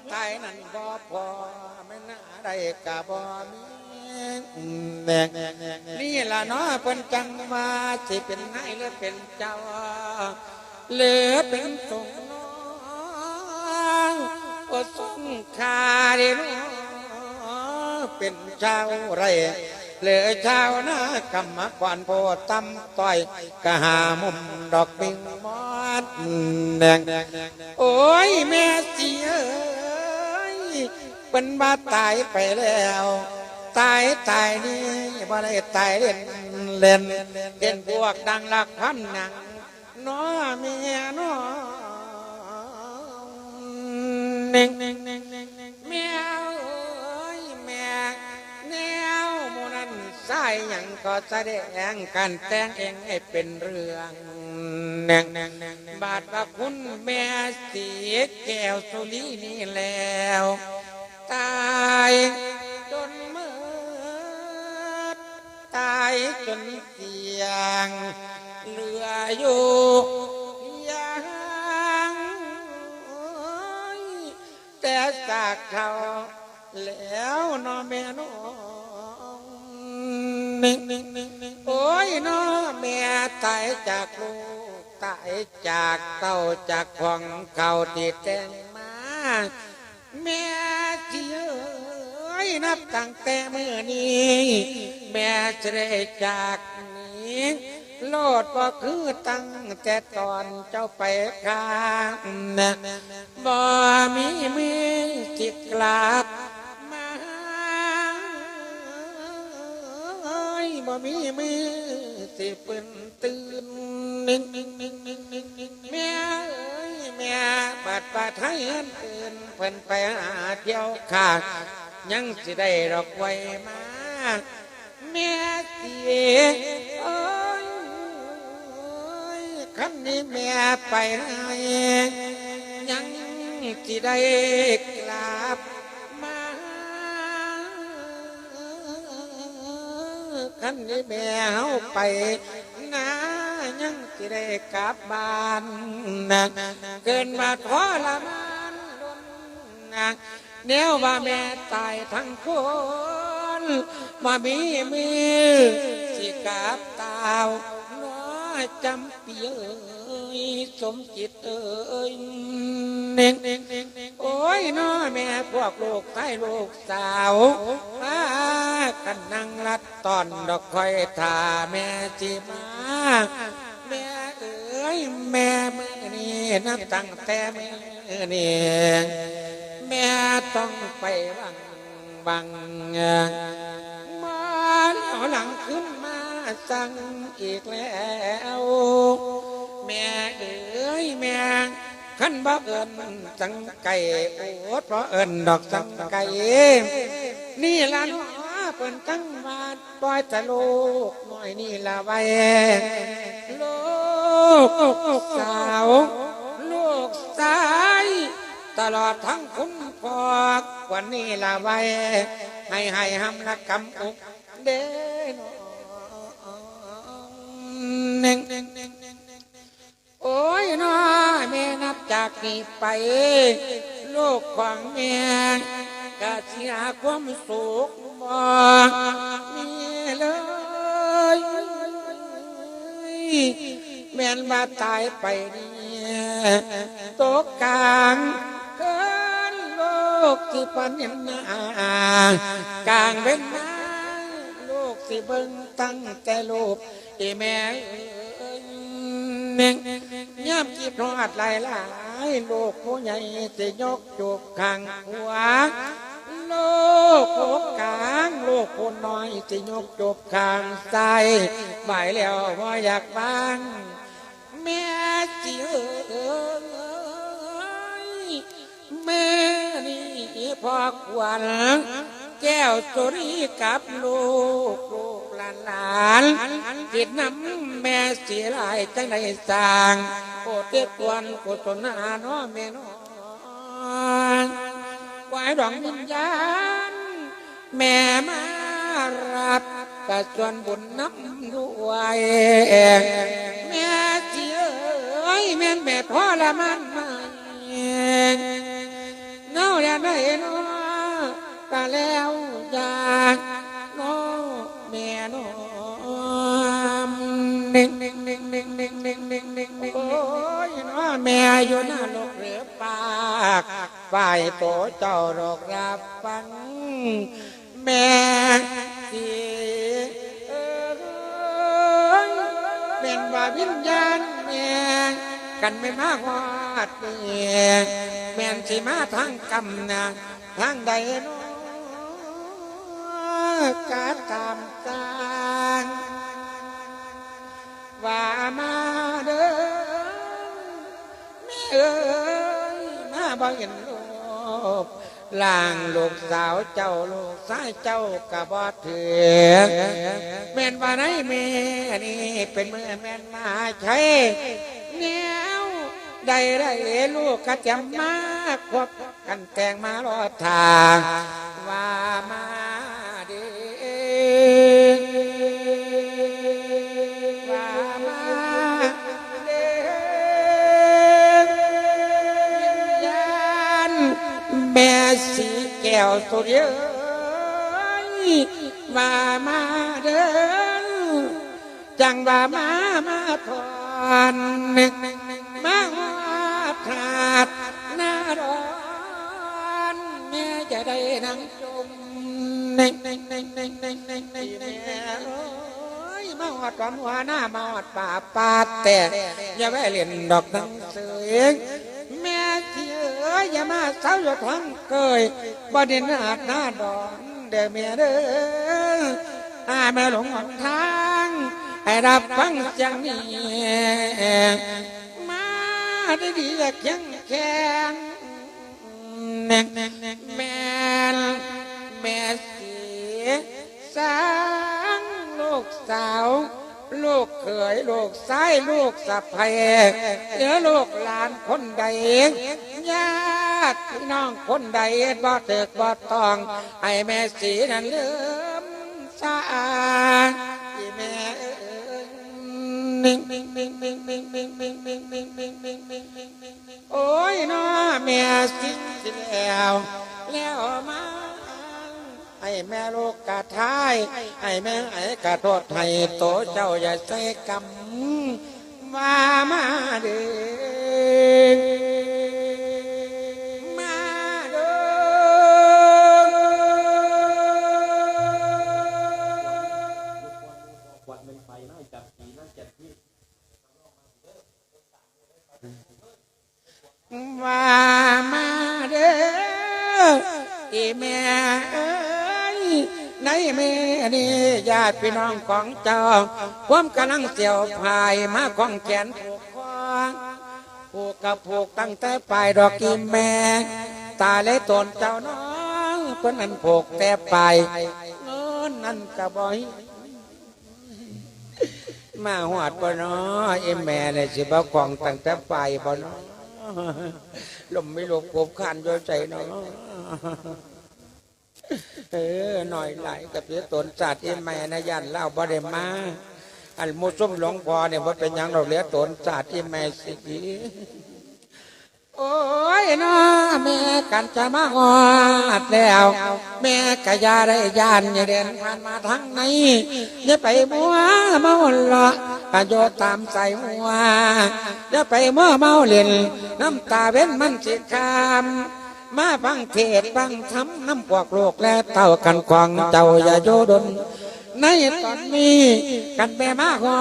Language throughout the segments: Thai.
เมืองว่าตายนั่นบ่พอไม่น่าได้กะบ่มีแดงนี่ล่ะเนาะเพิ่นจังว่าสิเป็นนายหรือเป็นเจ้าเหลือเป็นสงน้องอดสงคาเดนเป็นชาไรเหลือชาวนะกรรมกวนโพตำต้อยกะหามุมดอกปิงมอดแดงโอ้ยแม่จีเอ้ย เป็นบาตายไปแล้ว ตายตายนี่บ่ได้ตายเล่นเล่นเล่นพวกดังลักพันหนังน้อเมียน้อเน่งเน่งเน่งเน่งเน่งแมวเอ้ยแม่แนวมูนันใส่ยังก็แสดงการแต่งเองให้เป็นเรื่อง บาดว่าคุณแม่เสียแก้วสุนีนี่แล้ว ตายจนเมื่อตายจนเสียง เหลืออยู่ยังแต่จากเขาแล้วเนอแม่น้องนิ่งนิ่งนิ่งนิ่งโอ้ยเนอแม่ตายจากลูก ตายจากเต้าจากของเขาที่แต่งมา แม่จีเอ้ยนับตั้งแต่เมื่อนี้ แม่จะได้จากนี้โลดก็คือตั้งแต่ตอนเจ้าไปข้างบ่มีมือจิตกลับมาบ่มีมือ สิปืนตื่นนิ่งนิ่งนิ่งนิ่งนิ่งนิ่งแม่เอ้ยแม่บัดบัดให้ตื่นเพิ่นไปหาเที่ยวขางยังสิได้ดอกไว้มาแม่เสียเอ้ยคันนี้แม่ไปให้ยังสิได้ คันนี้แม่เฮาไปนะยังสิได้กลับบ้านนะเกินมาทรมานดนนะแนวว่าแม่ตายทั้งคนมามีมือสิกลับตาวน้อยจำเปียเอ้ย สมจิตเอ้ยเน่งเน่งเน่งเน่งโอ้ยน้อแม่พวกลูกใต้ลูกสาวมากันนั่งรัดตอนดอกคอยท่าแม่จีมาแม่เอ้ยแม่เมื่อนี่นับตั้งแต่มือนี่แม่ต้องไปบังบังมาแล้วหลังขึ้นมาสั่งอีกแล้ว แม่เอ๋ยแม่ขันบ่เอิญสังไก่โอดเพราะเอิญดอกสังไก่นี่ละเนาะเปินตั้งวาดปล่อยแต่ลูกน้อยนี่ละไว้ลูกสาวลูกสายตลอดทั้งคุณพ่อวันนี้ละไว้ให้ให้ห้ำละกำอุกเด้นเน่ง ยน้อแม่นับจากนี้ไปลูกของแม่ก็เสียความสุขบ่มีเลยแม่นมาตายไปเนี่ยตกกลางเกินโลกที่ปันเห็นหน้ากลางเป็นมาลูกสิเบิ่งตั้งแต่ลูกที่แม่อเน่ง ย่ำจีบทอดหลายหลายลูกผู้ใหญ่สิยกจูบข้างหัวลูกผู้กลางลูกผู้น้อยสิยกจูบข้างซ้ายบ่ายแล้วว่าอยากบ้างแม่จีเอ้ยแม่นี่พ่อควันแก้วสุรีกับลูกลูกหลานหลานจิตน้ำแม่เสียลายจังไดสาง โอเตกวนกุศลนาน้อแม่นองไว้ดองวิญญาณ แม่มารับกระชวนบุญน้ำด้วยแม่เจียเอ้ยแม่แม่พ่อละมันมาได้เนาะก็แล้ว โอ้ยเนาแม่อยู่หน้าโลกเหลือปากฝ่ายโตเจ้าดอกรับฟังแม่สิเออเป็นว่าวิญญาณแม่กันไม่มาฮอดเมียแม่นสิมาทางกำนะทางใดน บ่เห็นลูกล่างลูกสาวเจ้าลูกสายเจ้ากะบอเถือแม่นว่าไหนแม่นี่เป็นเมื่อแม่นมาใช้แนวใดได้ลูกกระจำมาควบกันแกงมารอทาง ว่ามาด้ แม่สีแก้วสุดเยมามาเดินจังว่ามามาทอนมาหอขาดหน้าร้อนแม่จะได้นั่งจมแม่มาหอดความหัวหน้ามาหอดป่าป่าแต่อย่าแวะเล่นดอกนังเสียง อยอย่ามาเศร้าอยู่ทั้งเกยบ่ได้นอาดหน้าดอนเด้อแม่เด้ออาแม่หลงหนทางให้รับฟังจังนี้มาได้ดีอยากยังแข็งแน่แม่แม่เสียสางลูกสาว ลูกเขยลูกซ้ายลูกสะพายเหลือลูกหลานคนใดเองญาติพี่น้องคนใดบ่เถิกบ่ต้อง ให้แม่สีนั้นเลื่อมสาที่แม่นิ่งโอ้ยน้อแม่สิแล้วแล้วมา ไอ้แม่ลูกกะทาย ไอ้แม่ไอ้กะโทษไทยโตเจ้าอย่าใส่กรรมว่ามาเด้ ติพี่น้องของเจ้าความกำลังเสียวพายมาของแขนผูกคอผูกกับผูกตั้งแต่ปลายดอกกิมแม่ตาเลยตนเจ้าน้องเพิ่นนั้นผูกแต่ปลายเงินนั่นกระบอยมาหอดบ่เนาะเอ็มแม่เลยสิบ่ของตั้งแต่ปลายบ่เนาะลมไม่ลบกบขันโยใจเนาะ เออหน่อยไหลกับเสียตนศาสตว์เอ็มแม่นะยันเล่าบ่ได้มาอันมุส้มหลวงพ่อเนี่ยว่าเป็นยังดอกเหลือตนศาสตว์เอ็มแม่สิโอ้ยนะแม่กันจะมาหอดแล้ว แม่กะยาได้ยานอย่าเดินผ่านมาทางไหนอย่าไปมัวเมาหลอกกะโยตามใส่หัวอย่าไปมัวเมาเล่นน้ำตาเว้นมันสิคาม มาฟังเทศฟังธรรมน้ำพวกโลกและเต่ากันกวางเจ้าอย่าโยดน ในตอนนี้กันแม่มาหอ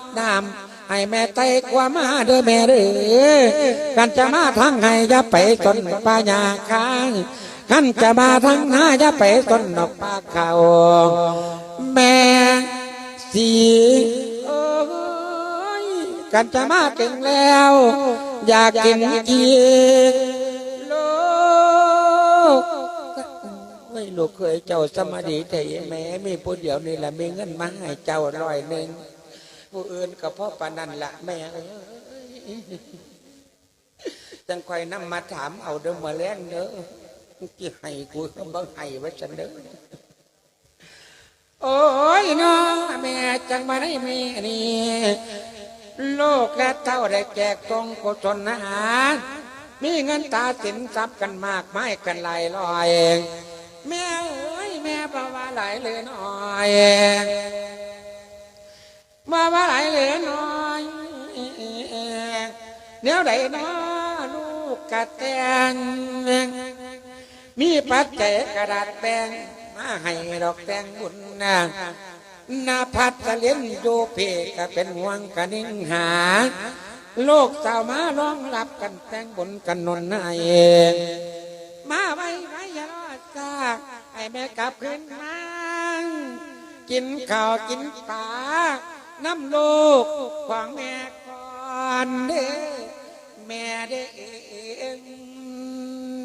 ดน้ำให้แม่ไตกว่ามาเด้อแม่เด้อกันจะมาทางให้อย่าไปจนปัญญาค้างขันจะมาทางหน้าอย่าไปจนดอกปลาเขาแม่สีกันจะมาถึงแล้ว อยากกินอีก ไม่ลูกเคยเจ้าสมาธิแต่แม่มีผู้เดียวนี่แหละมีเงินมาให้เจ้าร้อยหนึ่งผู้อื่นก็พ่อปานันละแม่เอ้ยจังคอยนำมาถามเอาเดิมมาแล้งเด้อกี่ให้กูก็บังให้ไว้ฉันเด้อโอ้ยน้อแม่จังมาได้แม่นี่โลกและเท่าได้แจกตรงกุศลอาหารมีเงินตาสินทรัพย์กันมากไม้กันหลายลอยเอง แม่เอ้ยแม่บ่ว่าหลายเหลือน้อยบ่ว่าหลายเหลือน้อยแนวใดน้อลูกกระแตงมีปัจเจกระดาษแปงมาให้ดอกแตงบุญนะนาพัดเลี้ยนโยเพก็เป็นห่วงกันนิ่งหา โลกสาวมาร้องรับกันแตงบุญกันนนนาเอง ไอ้แม่กลับขึ้นมากินข้าวกินปลาน้ำลูกของแม่ก่อนเด้แม่เด้อ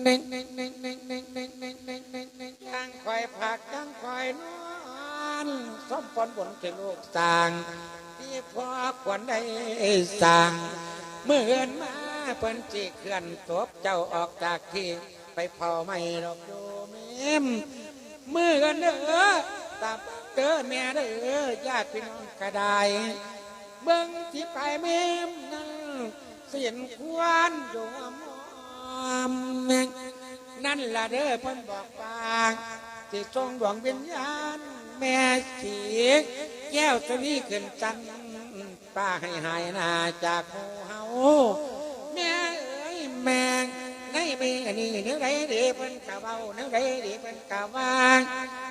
เน่งเน่งเน่งเน่งเน่งเน่งเน่งเน่งเน่งเน่งจังคอยผักจังคอยนอนสมปนบนเกลูกสร้างที่พ่อควรได้สร้างเมื่อนมาเปิ้นจีเคลื่อนศพเจ้าออกจากที่ไปเผาไม่ดอกโยมเอ็ มเมื่อเอินเด้อตาเด้อแม่เด้อญาติพี่น้องกระไดเบิ่งที่ไปแม่มนั่นเสียนควรอยู่อมอมแมงนั่นล่ะเด้อเพิ่นบอกปางที่ทรงดวงวิญญาณแม่สีแก้วสวีขึ้นจันต์ป้าให้หายหนาจากหูเฮาแม่เอ้ยแม่ง ในมีนนี้เนื้อไรดีเพิ่นกะเบาเนื้อไรดีเพิ่นกะวาง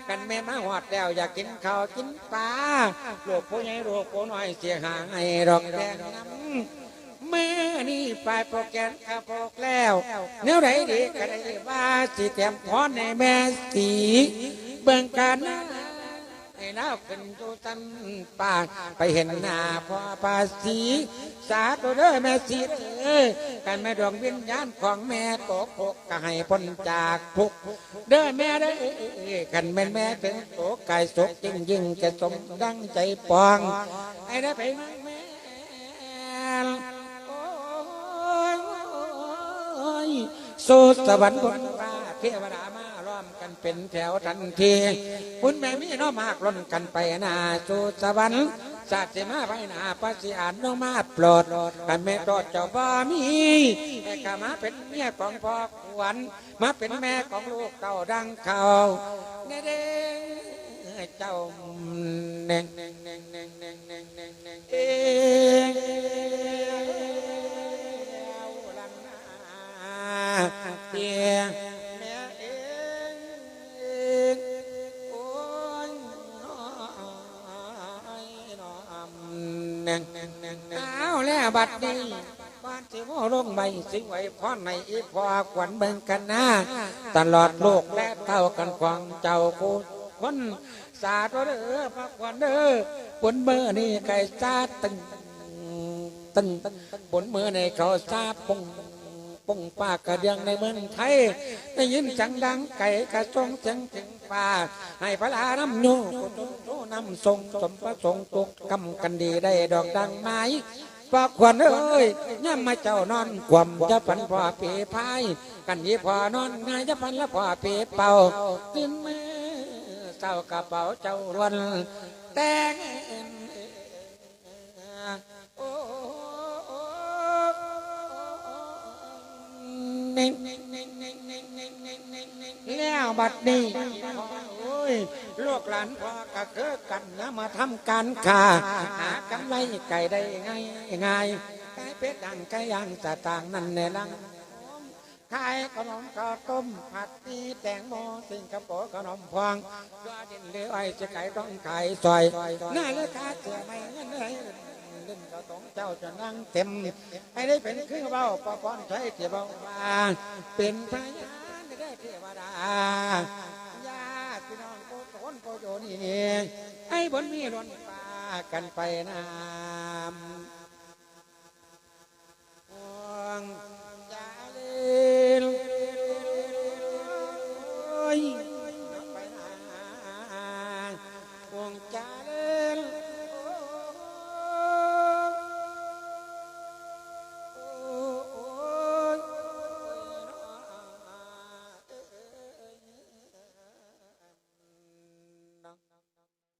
กันแม่มาหอดแล้วอยากกินข้าวกินปลาลูกผู้ใหญ่ลูกผู้น้อยเสียหายดอกแดงน้ำเมื่อนี่ปลายโปรแกรมข้าพกแล้วเนื้อไรดีก็ได้ว่าสิเตรียมพรในแม่สีเบิ่งกันนะ ให้เล่าขึ้นดูตันป่าไปเห็นหน้าพ่อภาษีสาธุเด้อแม่สีเด้อกันแม่ดวงวิญญาณของแม่ตกภพก็ให้พ้นจากทุกข์เด้อแม่เด้อกันแม่นแม่ถึงโตกายสุขยิ่งยิ่งจะสมดังใจปองให้ได้ไปนั่แม่โอ้ยสู่สวรรค์บนฟ้าเทวดาม กันเป็นแถวทันทีคุณแม่มีน้อมากล้นกันไปนาสู่สวรรค์ศาสตร์สิมาไปนาปัสสิอานน้อมาปรดกันแม่โปรดเจ้าบ่มีให้ข้ามาเป็นเมียของพ่อขวัญมาเป็นแม่ของลูกเต่าดังเขาเด้เด้เจ้าเน่งเน่งเน่งเน่งเน่งเน่งเน่งเน่งเอ้วลันนาเตีย งเน่งเอาแล้วบัดนี้บ้านสิว่าลงใบสิไว้พรในอีพอขวัญเบิ่งกันนะตลอดโลกและเท่ากันควางเจ้าคูคนสาธุเด้อพระขวัญเด้อบนเมื่อนี่ไก่ซาตึงตึงบนมือในเขาซาปง ปงป่ากระเดียงในเมืองไทยได้ยินจังดังไก่กระจงเสียงถึงป่า ให้พระลาน้ำโยโตนำทรงสมประสงค์ตกกำกันดีได้ดอกดังไม้ปากขวัญเอ้ยย่ำมาเจ้านอนควมจะพันพ่อเปีพาย กันยี่พ่อนอนนายจะพันละพ่อเปีเป่าตื่นมือเศร้ากระเป๋าเจ้าล้วนแตง น่งแล้วบัดนี้ลูกหลานพ่อก็คือกันนะมาทำการค้าหากำไรไก่ได้ง่ายง่ายไก่เป็ดดังไก่ย่างสตางนั่นในลังขายขนมข้าวต้มผัดตีแตงโมสิงคโปร์ขนมพวงตัวดินเหลือไอ้จะขายต้องขายซอยหน้าเลือคาเสือไม่เงินเลย เล่นก็ต้องเจ้าจะนั่งเต็มให้ได้เป็นคือเบาปอปอนใช้เที่ยวเบาเป็นพยานได้เทวดาญาติพี่น้องโกโนโกโยนี่ไอ้บนมีรนปากันไปน้ำ